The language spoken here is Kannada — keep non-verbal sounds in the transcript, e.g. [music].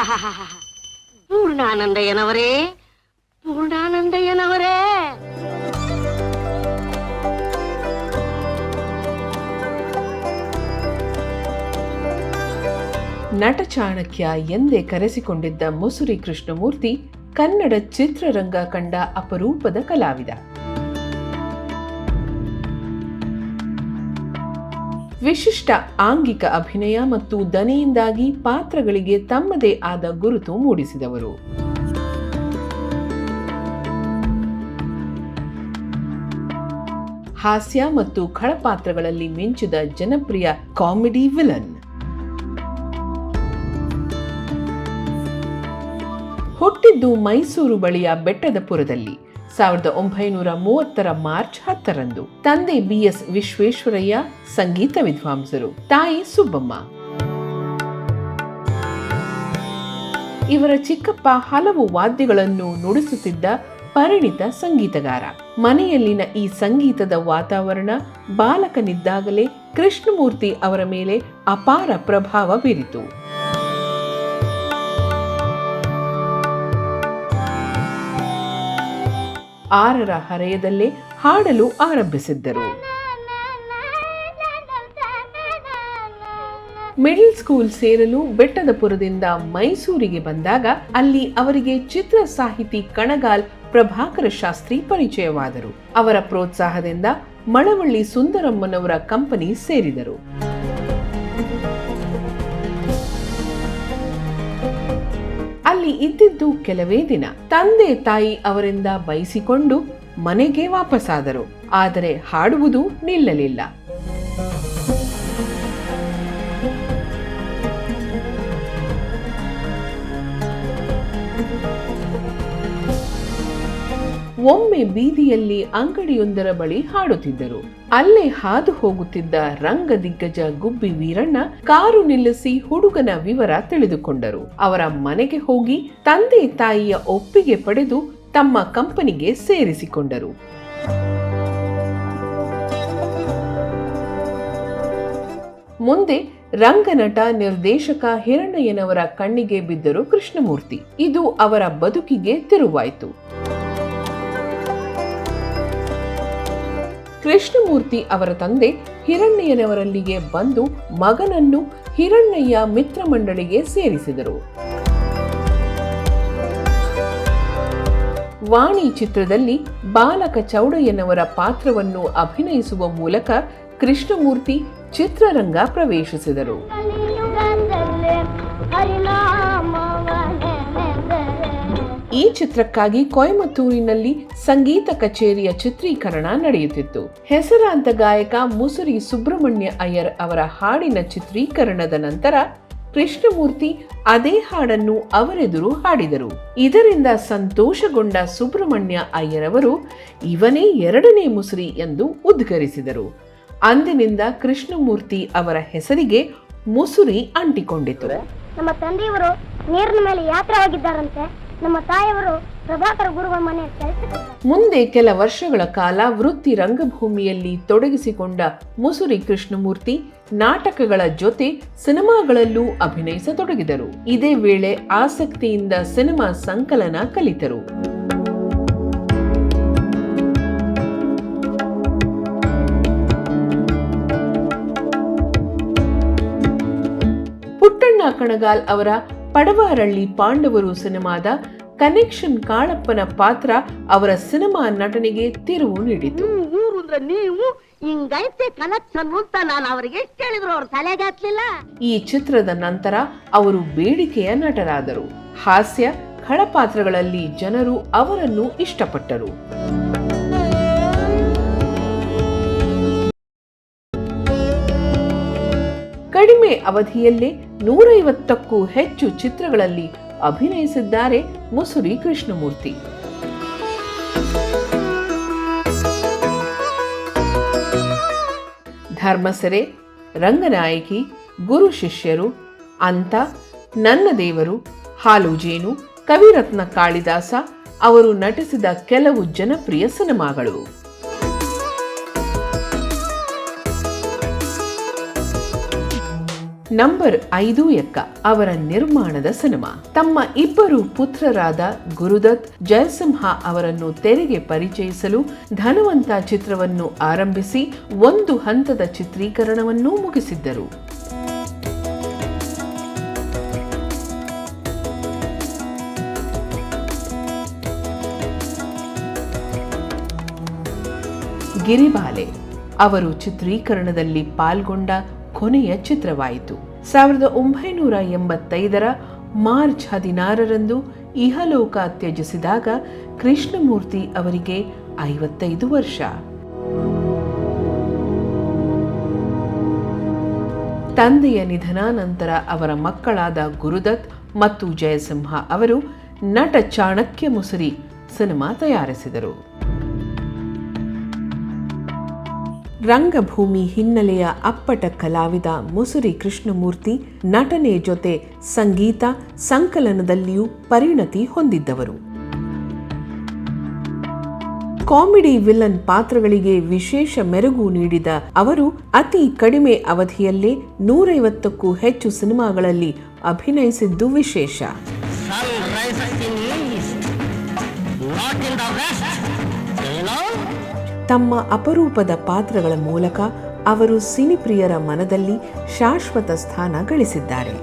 [laughs] ಪೂರ್ಣಾನಂದಯ್ಯನವರೇ ಪೂರ್ಣಾನಂದಯ್ಯನವರೇ. ನಟ ಚಾಣಕ್ಯ ಎಂದೇ ಕರೆಸಿಕೊಂಡಿದ್ದ ಮುಸುರಿ ಕೃಷ್ಣಮೂರ್ತಿ ಕನ್ನಡ ಚಿತ್ರರಂಗ ಕಂಡ ಅಪರೂಪದ ಕಲಾವಿದ. ವಿಶಿಷ್ಟ ಆಂಗಿಕ ಅಭಿನಯ ಮತ್ತು ದನಿಯಿಂದಾಗಿ ಪಾತ್ರಗಳಿಗೆ ತಮ್ಮದೇ ಆದ ಗುರುತು ಮೂಡಿಸಿದವರು. ಹಾಸ್ಯ ಮತ್ತು ಖಳಪಾತ್ರಗಳಲ್ಲಿ ಮಿಂಚಿದ ಜನಪ್ರಿಯ ಕಾಮಿಡಿ ವಿಲನ್. ಹುಟ್ಟಿದ್ದು ಮೈಸೂರು ಬಳಿಯ ಬೆಟ್ಟದಪುರದಲ್ಲಿ. ಸಾವಿರದ ಒಂಬೈನೂರ ಮೂವತ್ತರ ಮಾರ್ಚ್ ಹತ್ತರಂದು ತಂದೆ ಬಿ ಎಸ್ ವಿಶ್ವೇಶ್ವರಯ್ಯ ಸಂಗೀತ ವಿದ್ವಾಂಸರು, ತಾಯಿ ಸುಬ್ಬಮ್ಮ. ಇವರ ಚಿಕ್ಕಪ್ಪ ಹಲವು ವಾದ್ಯಗಳನ್ನು ನುಡಿಸುತ್ತಿದ್ದ ಪರಿಣಿತ ಸಂಗೀತಗಾರ. ಮನೆಯಲ್ಲಿನ ಈ ಸಂಗೀತದ ವಾತಾವರಣ ಬಾಲಕನಿದ್ದಾಗಲೇ ಕೃಷ್ಣಮೂರ್ತಿ ಅವರ ಮೇಲೆ ಅಪಾರ ಪ್ರಭಾವ ಬೀರಿತು. ಆರರ ಹರೆಯದಲ್ಲೇ ಹಾಡಲು ಆರಂಭಿಸಿದ್ದರು. ಮಿಡಲ್ ಸ್ಕೂಲ್ ಸೇರಲು ಬೆಟ್ಟದಪುರದಿಂದ ಮೈಸೂರಿಗೆ ಬಂದಾಗ ಅಲ್ಲಿ ಅವರಿಗೆ ಚಿತ್ರ ಸಾಹಿತಿ ಕಣಗಾಲ್ ಪ್ರಭಾಕರ ಶಾಸ್ತ್ರಿ ಪರಿಚಯವಾದರು. ಅವರ ಪ್ರೋತ್ಸಾಹದಿಂದ ಮಳವಳ್ಳಿ ಸುಂದರಮ್ಮನವರ ಕಂಪನಿ ಸೇರಿದರು. ಇದ್ದಿದ್ದು ಕೆಲವೇ ದಿನ. ತಂದೆ ತಾಯಿ ಅವರಿಂದ ಬಯಸಿಕೊಂಡು ಮನೆಗೆ ವಾಪಸಾದರು. ಆದರೆ ಹಾಡುವುದು ನಿಲ್ಲಲಿಲ್ಲ. ಒಮ್ಮೆ ಬೀದಿಯಲ್ಲಿ ಅಂಗಡಿಯೊಂದರ ಬಳಿ ಹಾಡುತ್ತಿದ್ದರು. ಅಲ್ಲೇ ಹಾದು ಹೋಗುತ್ತಿದ್ದ ರಂಗ ದಿಗ್ಗಜ ಗುಬ್ಬಿ ವೀರಣ್ಣ ಕಾರು ನಿಲ್ಲಿಸಿ ಹುಡುಗನ ವಿವರ ತಿಳಿದುಕೊಂಡರು. ಅವರ ಮನೆಗೆ ಹೋಗಿ ತಂದೆ ತಾಯಿಯ ಒಪ್ಪಿಗೆ ಪಡೆದು ತಮ್ಮ ಕಂಪನಿಗೆ ಸೇರಿಸಿಕೊಂಡರು. ಮುಂದೆ ರಂಗನಟ ನಿರ್ದೇಶಕ ಹಿರಣ್ಣಯ್ಯನವರ ಕಣ್ಣಿಗೆ ಬಿದ್ದರು ಕೃಷ್ಣಮೂರ್ತಿ. ಇದು ಅವರ ಬದುಕಿಗೆ ತಿರುವಾಯಿತು. ಕೃಷ್ಣಮೂರ್ತಿ ಅವರ ತಂದೆ ಹಿರಣ್ಣಯ್ಯನವರಲ್ಲಿಗೆ ಬಂದು ಮಗನನ್ನು ಹಿರಣ್ಣಯ್ಯ ಮಿತ್ರ ಮಂಡಳಿಗೆ ಸೇರಿಸಿದರು. ವಾಣಿ ಚಿತ್ರದಲ್ಲಿ ಬಾಲಕ ಚೌಡಯ್ಯನವರ ಪಾತ್ರವನ್ನು ಅಭಿನಯಿಸುವ ಮೂಲಕ ಕೃಷ್ಣಮೂರ್ತಿ ಚಿತ್ರರಂಗ ಪ್ರವೇಶಿಸಿದರು. ಈ ಚಿತ್ರಕ್ಕಾಗಿ ಕೊಯಮತ್ತೂರಿನಲ್ಲಿ ಸಂಗೀತ ಕಚೇರಿಯ ಚಿತ್ರೀಕರಣ ನಡೆಯುತ್ತಿತ್ತು. ಹೆಸರಾಂತ ಗಾಯಕ ಮುಸುರಿ ಸುಬ್ರಹ್ಮಣ್ಯ ಅಯ್ಯರ್ ಅವರ ಹಾಡಿನ ಚಿತ್ರೀಕರಣದ ನಂತರ ಕೃಷ್ಣಮೂರ್ತಿ ಅದೇ ಹಾಡನ್ನು ಅವರೆದುರು ಹಾಡಿದರು. ಇದರಿಂದ ಸಂತೋಷಗೊಂಡ ಸುಬ್ರಹ್ಮಣ್ಯ ಅಯ್ಯರವರು ಇವನೇ ಎರಡನೇ ಮುಸುರಿ ಎಂದು ಉದ್ಗರಿಸಿದರು ಅಂದಿನಿಂದ ಕೃಷ್ಣಮೂರ್ತಿ ಅವರ ಹೆಸರಿಗೆ ಮುಸುರಿ ಅಂಟಿಕೊಂಡಿತು. ನಮ್ಮ ತಂದೆಯವರು ನೀರಿನ ಮೇಲೆ ಯಾತ್ರೆ ಹೋಗಿದ್ದಾರಂತೆ ನಮ್ಮ ತಾಯಿಯವರು ಪ್ರಭಾಕರ ಗುರುಗಳ ಮನೆ ಮುಂದೆ ಕೆಲ ವರ್ಷಗಳ ಕಾಲ ವೃತ್ತಿ ರಂಗಭೂಮಿಯಲ್ಲಿ ತೊಡಗಿಸಿಕೊಂಡ ಮುಸುರಿ ಕೃಷ್ಣಮೂರ್ತಿ ನಾಟಕಗಳ ಜೊತೆ ಸಿನಿಮಾಗಳಲ್ಲೂ ಅಭಿನಯಿಸತೊಡಗಿದರು. ಇದೇ ವೇಳೆ ಆಸಕ್ತಿಯಿಂದ ಸಿನಿಮಾ ಸಂಕಲನ ಕಲಿತರು. ಪುಟ್ಟಣ್ಣ ಕಣಗಾಲ್ ಅವರ ಪಡವಾರಳ್ಳಿ ಪಾಂಡವರು ಸಿನಿಮಾದ ಕನೆಕ್ಷನ್ ಕಾಳಪ್ಪನ ಪಾತ್ರ ಅವರ ಸಿನಿಮಾ ನಟನೆಗೆ ತಿರುವು ನೀಡಿತು. ಅಂದ್ರೆ ನೀವು ಹಿಂಗೈತೆ ಕನೆಕ್ಷನ್ ಅಂತ ನಾನು ಅವರಿಗೆ ಎಷ್ಟು ಹೇಳಿದ್ರು ಅವ್ರ ತಲೆಗೆ ಹತ್ಲಿಲ್ಲ ಈ ಚಿತ್ರದ ನಂತರ ಅವರು ಬೇಡಿಕೆಯ ನಟರಾದರು. ಹಾಸ್ಯ ಖಳಪಾತ್ರಗಳಲ್ಲಿ ಜನರು ಅವರನ್ನು ಇಷ್ಟಪಟ್ಟರು. ಕಡಿಮೆ ಅವಧಿಯಲ್ಲೇ ನೂರೈವತ್ತಕ್ಕೂ ಹೆಚ್ಚು ಚಿತ್ರಗಳಲ್ಲಿ ಅಭಿನಯಿಸಿದ್ದಾರೆ ಮುಸುರಿ ಕೃಷ್ಣಮೂರ್ತಿ. ಧರ್ಮಸರೆ, ರಂಗನಾಯಕಿ, ಗುರು ಶಿಷ್ಯರು ಅಂತ ನನ್ನ ದೇವರು, ಹಾಲು ಜೇನು, ಕವಿರತ್ನ ಕಾಳಿದಾಸ ಅವರು ನಟಿಸಿದ ಕೆಲವು ಜನಪ್ರಿಯ ಸಿನಿಮಾಗಳು. ನಂಬರ್ ಐದು ಎಕ್ಕ ಅವರ ನಿರ್ಮಾಣದ ಸಿನಿಮಾ. ತಮ್ಮ ಇಬ್ಬರು ಪುತ್ರರಾದ ಗುರುದತ್, ಜಯಸಿಂಹ ಅವರನ್ನು ತೆರೆಗೆ ಪರಿಚಯಿಸಲು ಧನವಂತ ಚಿತ್ರವನ್ನು ಆರಂಭಿಸಿ ಒಂದು ಹಂತದ ಚಿತ್ರೀಕರಣವನ್ನೂ ಮುಗಿಸಿದ್ದರು. ಗಿರಿಬಾಲೆ ಅವರು ಚಿತ್ರೀಕರಣದಲ್ಲಿ ಪಾಲ್ಗೊಂಡ ಕೊನೆಯ ಚಿತ್ರವಾಯಿತು. ಸಾವಿರದ ಒಂಬೈನೂರ ಎಂಬತ್ತೈದರ ಮಾರ್ಚ್ ಹದಿನಾರರಂದು ಇಹಲೋಕ ತ್ಯಜಿಸಿದಾಗ ಕೃಷ್ಣಮೂರ್ತಿ ಅವರಿಗೆ ಐವತ್ತೈದು ವರ್ಷ. ತಂದೆಯ ನಿಧನಾನಂತರ ಅವರ ಮಕ್ಕಳಾದ ಗುರುದತ್ ಮತ್ತು ಜಯಸಿಂಹ ಅವರು ನಟ ಚಾಣಕ್ಯ ಮುಸುರಿ ಸಿನಿಮಾ ತಯಾರಿಸಿದರು. ರಂಗಭೂಮಿ ಹಿನ್ನೆಲೆಯ ಅಪ್ಪಟ ಕಲಾವಿದ ಮುಸುರಿ ಕೃಷ್ಣಮೂರ್ತಿ ನಟನೆ ಜೊತೆ ಸಂಗೀತ ಸಂಕಲನದಲ್ಲಿಯೂ ಪರಿಣತಿ ಹೊಂದಿದ್ದವರು. ಕಾಮಿಡಿ ವಿಲನ್ ಪಾತ್ರಗಳಿಗೆ ವಿಶೇಷ ಮೆರುಗು ನೀಡಿದ ಅವರು, ಅತಿ ಕಡಿಮೆ ಅವಧಿಯಲ್ಲೇ ನೂರೈವತ್ತಕ್ಕೂ ಹೆಚ್ಚು ಸಿನಿಮಾಗಳಲ್ಲಿ ಅಭಿನಯಿಸಿದ್ದು ವಿಶೇಷ. ತಮ್ಮ ಅಪರೂಪದ ಪಾತ್ರಗಳ ಮೂಲಕ ಅವರು ಸಿನಿಪ್ರಿಯರ ಮನದಲ್ಲಿ ಶಾಶ್ವತ ಸ್ಥಾನ ಗಳಿಸಿದ್ದಾರೆ.